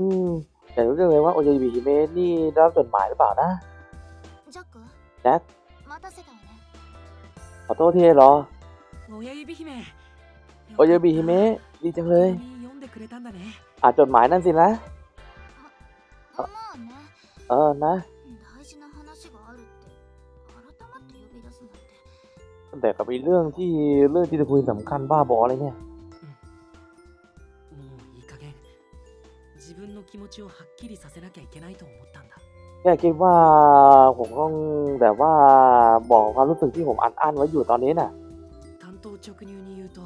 อืมอยากรู้จังเลยว่าโอเยบิฮิเมะนี่รับจดหมายหรือเปล่านะแจ็คขอโทษทีเหรอโอเยบีฮิเมะโอเยบีฮิเมะดีจังเลยอ่านจดหมายนั่นสินะ เออนะแต่ก็มีเรื่องที่เรื่องที่จะคุยสำคัญบ้าบออะไรเนี่ย 分の気持ちをはっきりさせなきゃいけないと思ったんだ แค่คิดว่าผมต้องแบบว่าบอกความรู้สึกที่ผมอัดอั้นไว้อยู่ตอนนี้น่ะ 単刀直入に言うと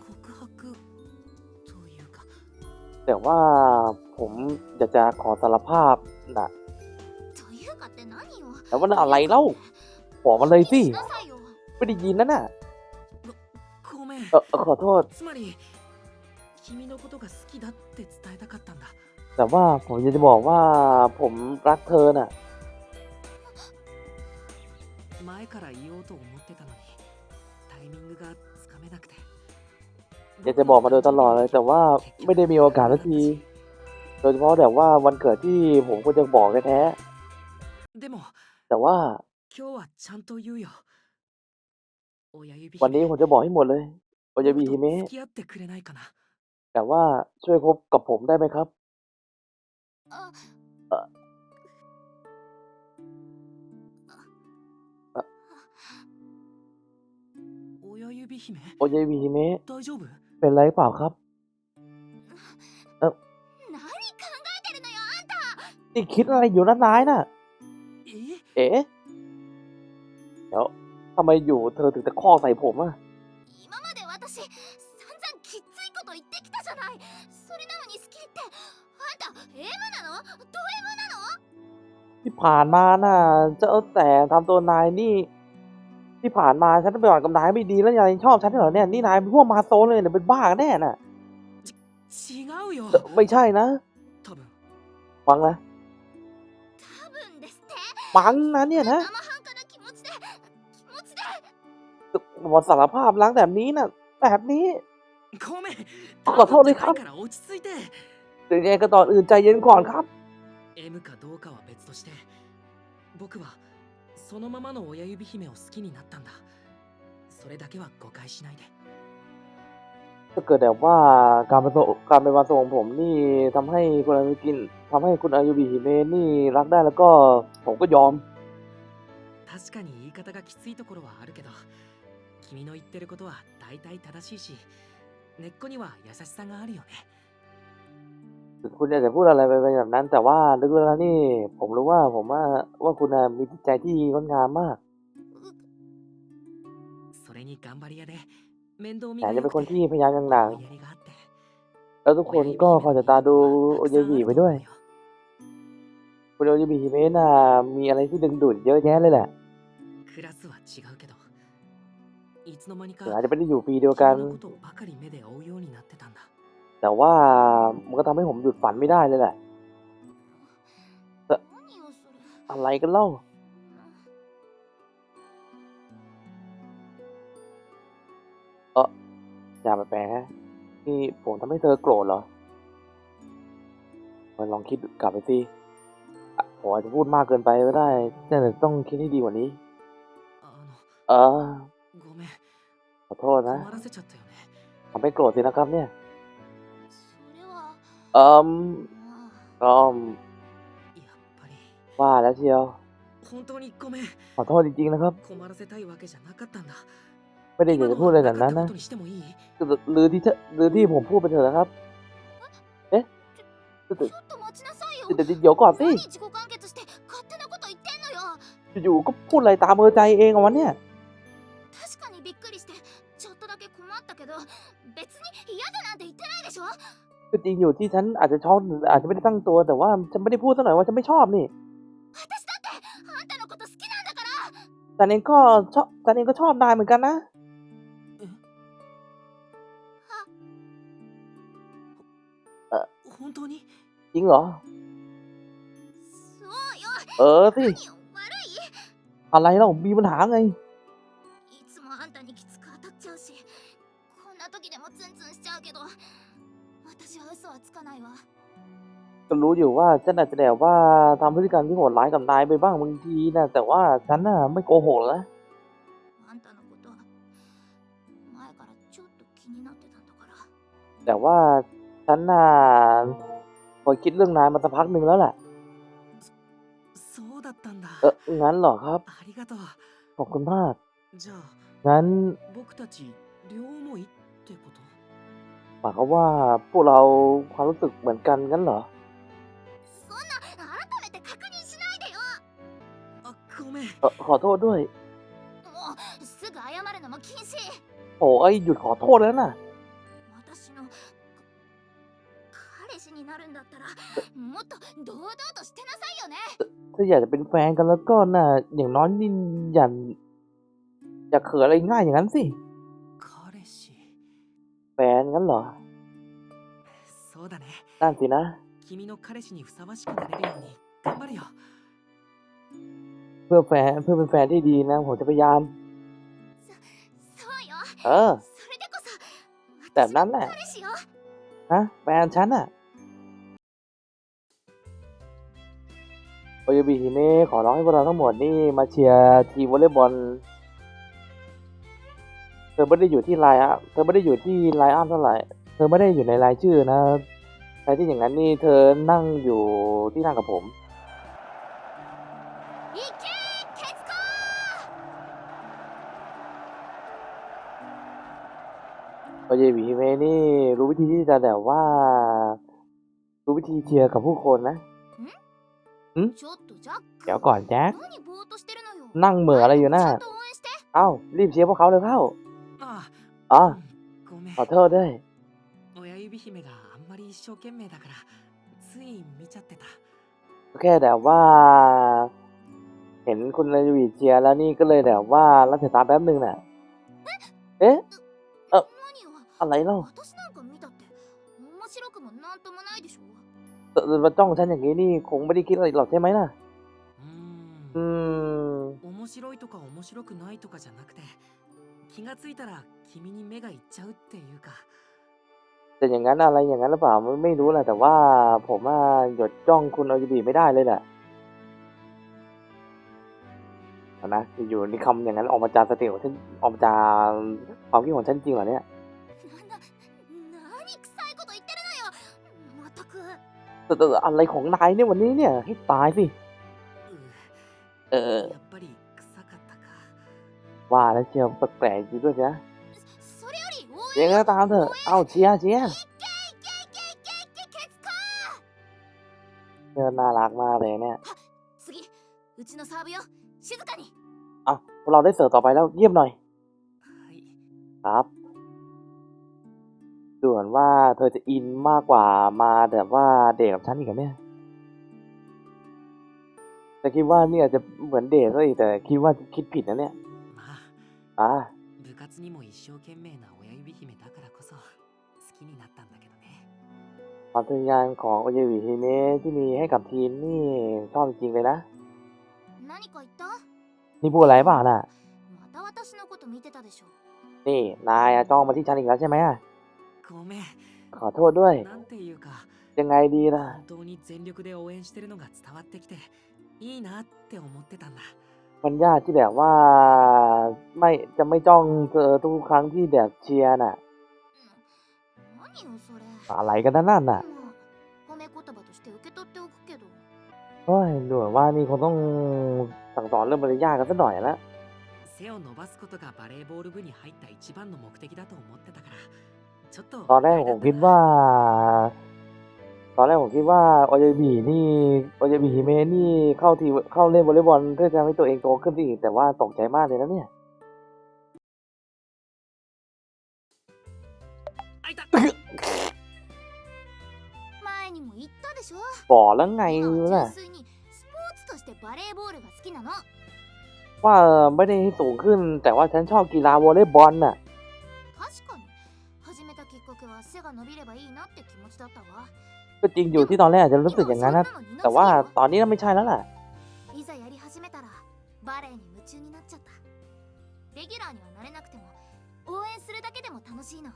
ご告白というか แต่ว่าผมอยากจะขอสารภาพนะ というかって何よ แต่ว่านั่นอะไรเล่าบอกมาเลยสิ しなさいよ ไม่ได้ยินนั่นน่ะ ごめん เออเออขอโทษ つまり 君のことが好きだって伝えたかったんだ แต่ว่าผมอยากจะบอกว่าผมรักเธอน่ะ 前から言おうと思ってたのにタイミングがつかめなくて อยากจะบอกมาโดยตลอดเลย แต่ว่าไม่ได้มีโอกาสสักที โดยเฉพาะแบบว่าวันเกิดที่ผมควรจะบอกแท้ でも ๆแต่ว่า 今日はちゃんと言うよ親指 วันนี้ผมจะบอกให้หมดเลยโอเยบิฮิ 僕と เมะ แต่ว่าช่วยคบกับผมได้ไหมครับ ああ親指姫 โอเยบิฮิเมะ 大丈夫 เป็นไรเปล่าครับ 何考えてるのよ นี่คิดอะไรอยู่นั่นนายน่ะ え เอ๊ะเดี๋ยวทำไมอยู่เธอถึงตะคอกใส่ผมอะ ที่ผ่านมานะ่ะเจ้าแต่ทำตัวนายนี่ ที่ผ่านมาฉันไปหวังกับนายไม่ดีแล้วนายชอบฉันเหรอเนี่ยนี่นายเป็นพวกมาโซเลยเนี่ยเป็นบ้าแน่น่ะไม่ใช่นะฟังนะฟังนะเนี่ยนะหมดสารภาพล้างแบบนี้นะ่ะแบบนี้ขอโทษเลยครับแต่ยังงก็ตอนอื่นใจเย็นก่อนครับ して僕はそのままの親指姫を好きになったんだそれだけは誤解しないで ถ้าเกิดแบบว่าการประสบการเป็นมาโซของผมนี่ทำให้คุณอายุกินทำให้คุณอายุบิฮิเมะนี่รักได้แล้วก็ผมก็ยอม 確かに言い方がきついところはあるけど君の言ってることは大体正しいし根っこには優しさがあるよね คุณอาจจะพูดอะไรไปแบบนั้น แต่ว่าลึกๆแล้วนี่ ผมรู้ว่าผมว่าว่าคุณมีจิตใจที่งดงามมากแต่จะเป็นคนที่พยายามอย่างหนักแล้วทุกคนก็คอยจะตาดูโอเยบีไปด้วยคุณโอเยบีฮเมน่ะมีอะไรที่ดึงดูดเยอะแยะเลยแหละอาจจะไม่ได้อยู่ปีเดียวกัน แต่ว่ามันก็ทำให้ผมหยุดฝันไม่ได้เลยแหละ อะไรกันเล่า เอออย่าไปแปลฮะนี่ผมทำให้เธอโกรธเหรอมันลองคิดกลับไปสิผมอาจจะพูดมากเกินไปก็ได้แต่ต้องคิดให้ดีกว่านี้ เออขอโทษนะทำให้โกรธสินะครับเนี่ย อืมก็ว่าแล้วเชียวขอโทษจริงๆนะครับ ไม่ได้อยากจะพูดอะไรแบบนั้นนะหรือที่หรือที่ผมพูดไปเถอะนะครับ เอ๊ะแต่เดี๋ยวก่อนสิอยู่ๆก็พูดอะไรตามเออใจเองวันเนี้ย ก็จริงอยู่ที่ฉันอาจจะชอบอาจจะไม่ได้ตั้งตัวแต่ว่าฉันไม่ได้พูดสักหน่อยว่าฉันไม่ชอบนี่แต่เองก็ชอบฉันเองก็ชอบนายเหมือนกันนะจริงเหรอ เออสิอะไรเรามีปัญหาไง็รู้อยู่ว่าฉันอาจจะแดบว่าทำพฤติกรรมที่โหดร้ายกับนายไปบ้างบางทีนะแต่ว่าฉันน่ะไม่โกหกแล้วแต่ว่าฉันน่ะคอยคิดเรื่องนายมาสักพักหนึ่งแล้วแหละเอองั้นหรอครับ ขอบคุณมาก งั้นหมายความว่าพวกเราความรู้สึกเหมือนกันงั้นเหรอ ごめん เออขอโทษด้วย もうすぐ謝るのも禁止 โอ้ไอ้ยหยุดขอโทษแล้วน่ะ 私のか彼氏になるんだったらもっと堂々としてなさいよね ถ้าอยากจะเป็นแฟนกันแล้วก็น่ะ อย่างน้อยนี่อย่าอย่าเขินอะไรง่ายอย่างนั้นสิ 彼氏 แฟนงั้นเหรอ そうだね นั่นสินะ 君の彼氏にふさわしくなれるように頑張るよ เพื่อแฟนเพื่อเป็นแฟนที่ดีนะผมจะพยายาม เออแต่นั้นแหละฮะแฟนฉันอะโอโยบิฮิเมะขอร้องให้พวกเราทั้งหมดนี่มาเชียร์ทีวอลเลย์บอลเธอไม่ได้อยู่ที่ไลอ์อะเธอไม่ได้อยู่ที่ไลอ์อัพเท่าไหร่ เธอไม่ได้อยู่ในรายชื่อนะแต่ที่อย่างนั้นนี่เธอนั่งอยู่ที่นั่งกับผม เยบีฮิเมนี่ รู้วิธีที่จะแบบว่า รู้วิธีเคลียร์กับผู้คนนะหึเดี๋ยวก่อนแจ็คนั่งเหม่ออะไรอยู่น่ะเอ้ารีบเชียร์พวกเขาเลยเข้าอ๋อขอโทษด้วยโอเคแต่ว่า เห็นคุณนายูเชียร์แล้วนี่ก็เลยแต่ว่ารับสายตาแป๊บหนึ่งน่ะ เอ๊ะ อะไรเล่า 私なんか見たって面白くもなんともないでしょ เออมาจ้องฉันอย่างนี้นี่คงไม่ได้คิดอะไรหรอกใช่ไหมน่ะ う อื ーん ม 面白いとか面白くないとかじゃなくて気がついたら君に目がいっちゃうっていうか แต่อย่างนั้นอะไรอย่างนั้นหรือเปล่าไม่ไม่รู้แหละแต่ว่าผมว่าหยดจ้องคุณเอาจบีไม่ได้เลยแหละเอานะอยู่ๆนี่คำอย่างนั้นออกมาจากสติของฉันออกมาจากความคิดของฉันจริงเหรอเนี่ย แต่อะไรของนายเนี่ยวันนี้เนี่ย ให้ตายสิ เออ ว่าแล้วเชียวแปลกๆจริงด้วยนะยังไงก็ตามเถอะ เอาเชียเชียเธอน่ารักมากเลยเนี่ยเอาเราได้เสิร์ฟต่อไปแล้วเยี่ยมหน่อย ครับ ส่วนว่าเธอจะอินมากกว่ามาแบบว่าเดทกับฉันอีกเหรอเนี่ย แต่คิดว่านี่อาจจะเหมือนเดทซะอีกแต่คิดว่าคิดผิดนะเนี่ย まあ อ่า 部活にも一生懸命な親指姫だからこそ好きになったんだけどね ความพยายามของโอเยวิฮิเนะที่มีให้กับทีมนี่ชอบจริงๆเลยนะ 何か言った นี่พูดอะไรเปล่าน่ะ また私のこと見てたでしょ นี่ นายอะจ้องมาที่ฉันอีกแล้วใช่ไหมอะ ごめん ขอโทษด้วย なんていうか ยังไงดีล่ะ 本当に全力で応援してるのが伝わってきていいなって思ってたんだ มันยากที่แบบว่า ไม่จะไม่จ้องเธอทุกครั้งที่แบบเชียร์น่ะ 何よそれ อะไรกันนั่นน่ะ まあ褒め言葉として受け取っておくけど เฮ้ยดูเหมือนว่านี่คงต้องสั่งสอนเรื่องมารยาทกันสักหน่อยละ 背を伸ばすことがバレーボール部に入った一番の目的だと思ってたからちょっと ตอนแรกผมคิดว่า ตอนแรกผมคิดว่าโอเยบีนี่โอเยบีฮิเมนี่เข้าทีเข้าเล่นวอลเลย์บอลเพื่อจะให้ตัวเองโตขึ้นดีแต่ว่าตกใจมากเลยนะเนี่ยบอกแล้วไงล่ะว่าไม่ได้สูงขึ้น แต่ว่าฉันชอบกีฬาวอลเลย์บอลน่ะ が伸びればいいなって気持ちだったわ ก็จริงอยู่ที่ตอนแรกอาจจะรู้สึกอย่างนั้นนะ 今 แต่ は ว่า そんなの二の次よ ตอนนี้ไม่ใช่แล้วล่ะ いざやり始めたらバレエに夢中になっちゃったレギュラーにはなれなくても応援するだけでも楽しいの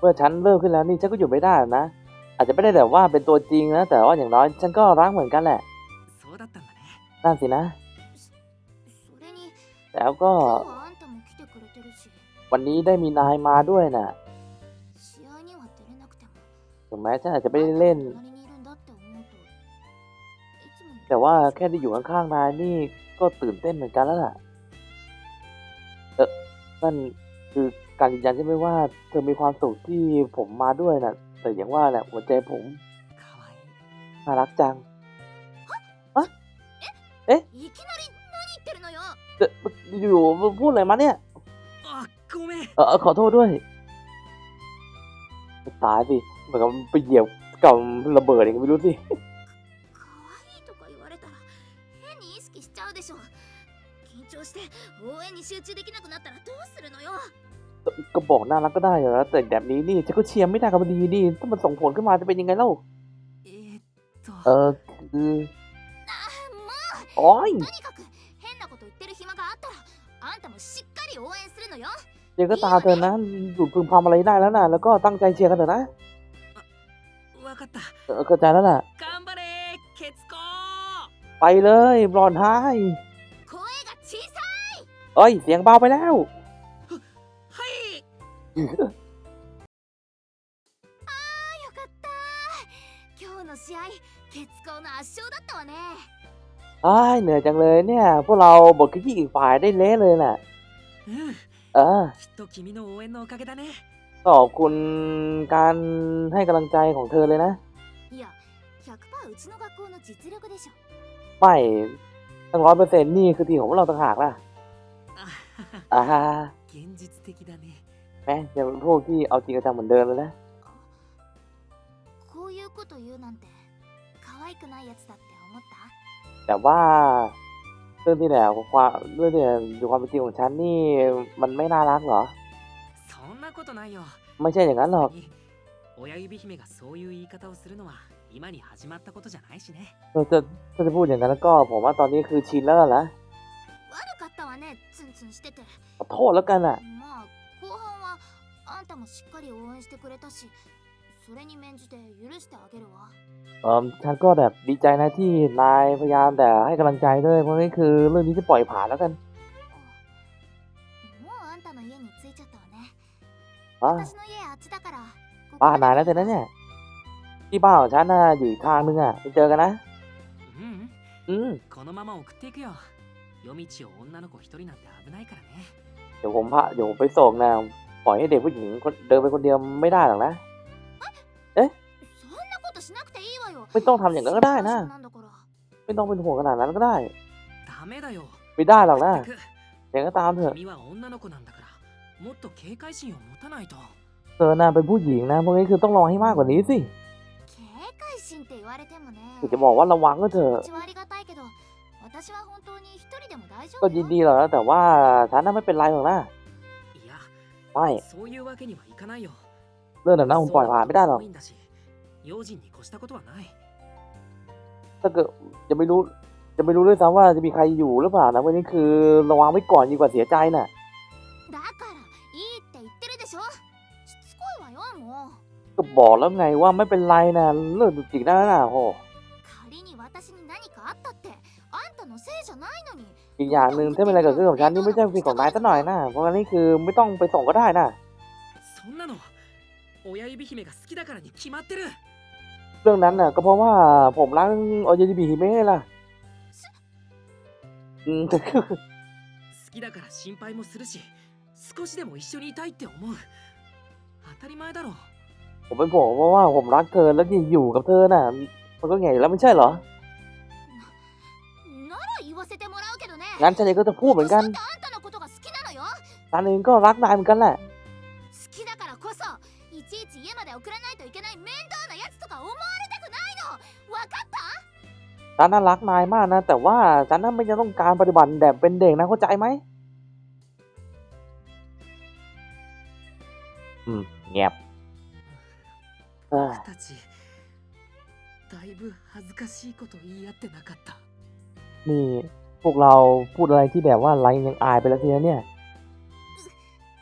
เมื่ มื่อฉันเริ่มขึ้นแล้วนี่ฉันก็อยู่ไม่ได้หรอกนะ อาจจะไม่ได้แบบว่าเป็นตัวจริงนะ แต่ว่าอย่างน้อยฉันก็รักเหมือนกันแหละ そうだったんだね นั่นสินะ それに แล้วก็ 今日はあんたも来てくれてるし วันนี้ได้มีนายมาด้วยน่ะ 試 ถึไหมฉันอาจจะไม่ได้เล่น แต่ว่าแค่ได้อยู่ข้างๆนายนี่ก็ตื่นเต้นเหมือนกันแล้วล่ะ เออนั่นคือการยืนยันใช่ไหมว่าเธอมีความสุขที่ผมมาด้วยนะแต่อย่างว่าแหละหัวใจผมน่ารักจังอะเอ๊ะอยู่พูดอะไรมาเนี่ยเออขอโทษด้วย ตายสิ เหมือนกับไปเหยียบกับระเบิดเองไม่รู้สิ 可愛いとか言われたら変に意識しちゃうでしょ緊張して応援に集中できなくなったらどうするのよ ก็บอกน่ารักก็ได้อยู่แล้วแต่แบบนี้นี่ฉันก็เชียร์ไม่ได้กับมันดีนี่ถ้ามันส่งผลขึ้นมาจะเป็นยังไงเล่า えー、っと เออคือ あも โอ้ย うとにかく変なこと言ってる暇があったらあんたもしっかり応援するのよ ยังก็ตามเธอนะหยุดพึมพำอะไรได้แล้วนะแล้วก็ตั้งใจเชียร์กันเถอะนะ わかった เข้าใจแล้วแหละไปเลยบลอนไฮเอ้ย เสียงเบาไปแล้วอ้ยเหนื่อยจังเลยเนี่ย พวกเราบทขกี้อีกฝ่ายได้เละเลยน่ะเออขอบคุณการให้กำลังใจของเธอเลยนะ うちの学校の実力でしょ ไม่ตั้งร้อยเปอร์เซ็นต์นี่คือทีมของพวกเราต่างหากล่ะ あอ่า 現実的だね แม่ยังเป็นพวกที่เอาจริงเอาจังเหมือนเดิมเลยนะ こういうこと言うなんて可愛くないやつだって思った แต่ว่าเรื่องที่แหละความเรื่องที่อยู่ความเป็นจริงของฉันนี่มันไม่น่ารักเหรอ そんなことないよ ไม่ใช่อย่างนั้นหรอก それに親指姫がそういう言い方をするのは เออจะถ้จะพูดอย่างนั้นก็ผมว่าตอนนี้คือชินแล้วล่ะนะขอโทษแล้วกันอะเออฉันก็แบบดีใจนะที่นายพยายามแต่ให้กำลังใจด้วย เพราะนี่คือเรื่องนี้จะปล่อยผ่านแล้วกันบ้านนายแล้วแต่นั้นเนี่ย ที่บ้านของฉันน่ะอยู่อีกทางนึงอ่ะไปเจอกันนะ うん อืม このまま送っていくよ夜道を女の子一人なんて危ないからね เดี๋ยวผมพาเดี๋ยวผมไปส่งนะปล่อยให้เด็กผู้หญิงคนเดินไปคนเดียวไม่ได้หรอกนะ そんなことしなくていいわよ ไม่ต้องทำอย่างนั้นก็ได้นะ なんだから ไม่ต้องเป็นห่วงขนาดนั้นก็ได้ ダメだよ ไม่ได้หรอกนะ 全く อย่างก็ตามเถอะ 君は女の子なんだからもっと警戒心を持たないと เธอน่ะเป็นผู้หญิงนะพวกนี้คือต้องระวังให้มากกว่านี้สิ 警戒 心って言われてもね คือจะบอกว่าระวังก็เถอะ 気持ちはありがたいけど私は本当に一人でも大丈 ก็ 夫 ยิ よ นดีหรอกนะแต่ว่าฉันน่ะไม่เป็นไรหรอกนะ いや ไม่ そういうわけにはいかないよ เรื่องแบบนั้นผมปล่อยผ่านไม่ได้หรอก 多いんだし用心に越したことはない ถ้าเกิดจะไม่รู้ จะไม่รู้ด้วยซ้ำว่าจะมีใครอยู่หรือเปล่านะวันนี้คือระวังไว้ก่อนดีกว่าเสียใจน่ะ ก็บอกแล้วไงว่าไม่เป็นไรนะเรื่องจุกจิกได้แล้วนะโห 仮に私に何かあったってあんたのせいじゃないのに อีกอย่างหนึ่งถ้าเป็นอะไรเกิดขึ้นกับฉันนี่ไม่ใช่เป็นของนายซะหน่อยนะเพราะงั้นนี่คือไม่ต้องไปส่งก็ได้นะ そんなの親指姫が好きだからに決まってる เรื่องนั้นน่ะ ก็เพราะว่าผมรักออยดีบีฮิเมะล่ะอืม 好きだから心配もするし少しでも一緒にいたいって思う当たり前だろ ผมเป็บอกว่าะว่าผมรักเธอแล้วจะอยู่กับเธอน่ะ มันก็ไงแล้วไม่ใช่เหรอ งั้นฉันเองก็จะพูดเหมือนกันฉันเองก็รักนายเหมือนกันแหละฉันน่ารักนายมากนะ แต่ว่าฉันน่าไม่จะต้องการปฏิบัติแบบเป็นเด็กนะเข้าใจไหมอืมเงียบ เอ้ย 僕たちだいぶ恥ずかしいこと言い合ってなかった นี่พวกเราพูดอะไรที่แบบว่าไรยังอายไปแล้วทีนะเนี่ย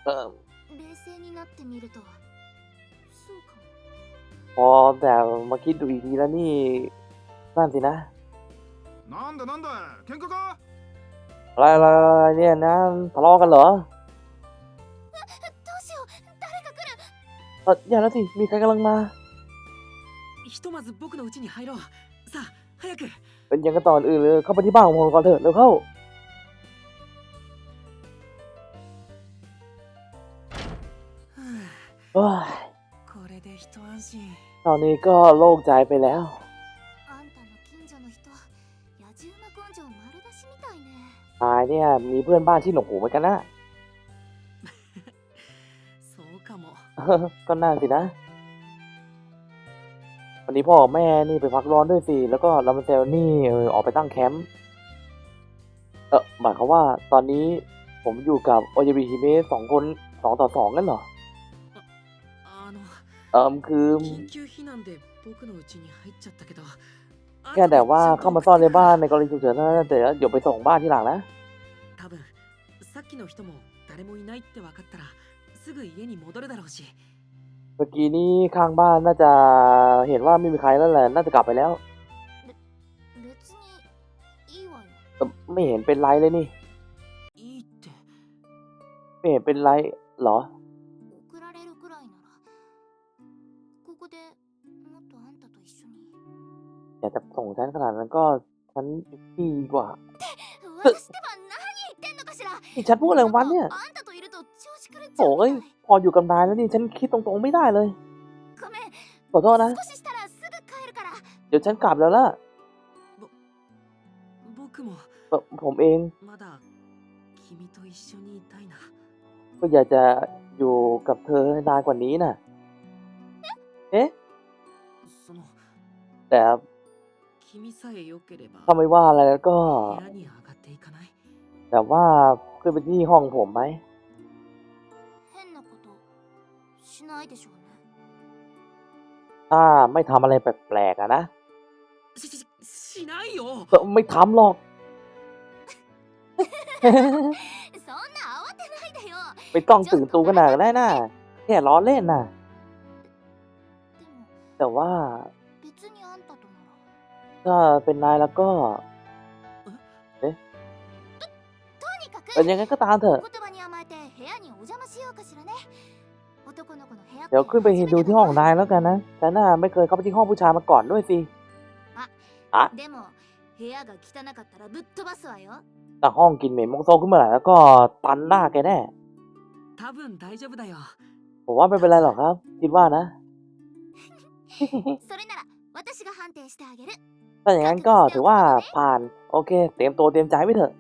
เออ 冷静になってみると พอแต่มาคิดดูอีกทีแล้วนี่นั่นสินะ なんだなんだ喧嘩か อะไรอะไรอะไรเนี่ยนะทะเลาะกันเหรอ どうしよう誰が来る เอออย่าแล้วสิมีใครกำลังมา ひとまず僕の家に入ろうさあ早く เป็นยังกันตอนอื่นเลยเข้าไปที่บ้านของผมก่อนเถอะเร็วเข้า ふう เอ้ย これで一安心 ตอนนี้ก็โล่งใจไปแล้ว あんたの近所の人野じ馬根性丸出しみたいね นายเนี่ยมีเพื่อนบ้านที่หนวกหูเหมือนกันนะ そうかも ก็น่าสินะ วันนี้พ่อกับแม่นี่ไปพักร้อนด้วยสิ แล้วก็ลามาเซลนี่เออออกไปตั้งแคมป์ เออหมายความว่าตอนนี้ผมอยู่กับโอเยบิฮิเมะสองคนสองต่อสองนั่นเหรอ あの เออคือ 緊急避難で僕の家に入っちゃったけど แค่แต่ว่าเข้ามาซ่อนในบ้านในกรณีฉุกเฉินเท่านั้นแต่เดี๋ยวไปส่งบ้านที่หลังนะ 多分さっきの人も誰もいないって分かったらすぐ家に戻るだろうし เมื่อกี้นี้ข้างบ้านน่าจะเห็นว่าไม่มีใครแล้วแหละ น่าจะกลับไปแล้ว 別にいいわよ แต่ไม่เห็นเป็นไรเลยนี่ いいって ไม่เห็นเป็นไรเหรอ 送られるくらいならここでもっとあんたと一緒に อยากจะส่งฉันขนาดนั้นก็ฉันดีกว่า 私ってば何言ってんのかしら นี่ฉันพูดอะไรของมันเนี่ย あんたといると調子狂っちゃ โอ้ う ย みたい พออยู่กับนายแล้วนี่ฉันคิดตรงๆไม่ได้เลยขอโทษนะ เดี๋ยวฉันกลับแล้วล่ะผมเองก็อยากจะอยู่กับเธอนานกว่านี้น่ะ เอ๊ะ แต่ถ้าไม่ว่าอะไรแล้วก็ แต่ว่าขึ้นไปที่ห้องผมไหม しないでしょうね ถ้าไม่ทำอะไรแปลกๆอะนะ しししないよ ก็ไม่ทำหรอก そんな慌てないでよ ไม่ต้องตื่นตูขนาดนั้นได้น่ะแค่ล้อเล่นน่ะ でも แต่ว่า 別にあんたとなら ถ้าเป็นนายแล้วก็ とにかく เป็นยังไงก็ตามเถ お อะ 言葉 เดี๋ยวขึ้นไปเห็นดูที่ห้องนายแล้วกันนะฉันน่าไม่เคยเข้าไปที่ห้องผู้ชายมาก่อนด้วยสิอะแต่ห้องกินเหม็นมองโซขึ้นมาหน่อยแล้วก็ตันหน้าแกแน่ผมว่าไม่เป็นไรหรอกครับ คิดว่านะถ้าอย่างนั้นก็ถือว่าผ่าน โอเค เตรียมตัวเตรียมใจไปเถอะ